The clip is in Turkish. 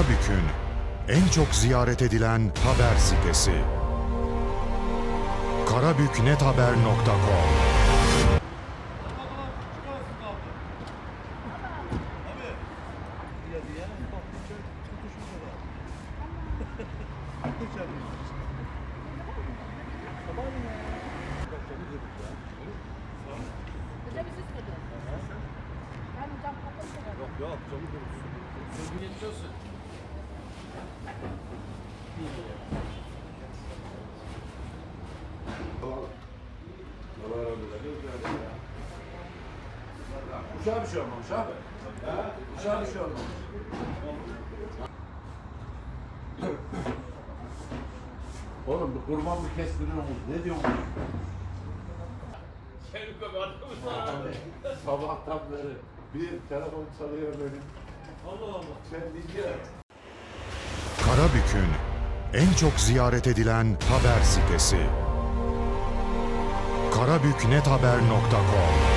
Karabük'ün en çok ziyaret edilen haber sitesi. karabüknethaber.com Hocam siz mi Ben hocam kapalı Uşağa bir şey olmamış abi. Uşağa bir şey olmamış. Oğlum bir kurban mı kestiriyorsunuz? Ne diyorsunuz? Abi, Sabahtan beri bir telefon çalıyor benim. Allah Allah. Sen dinle. Karabük'ün en çok ziyaret edilen haber sitesi. karabüknethaber.com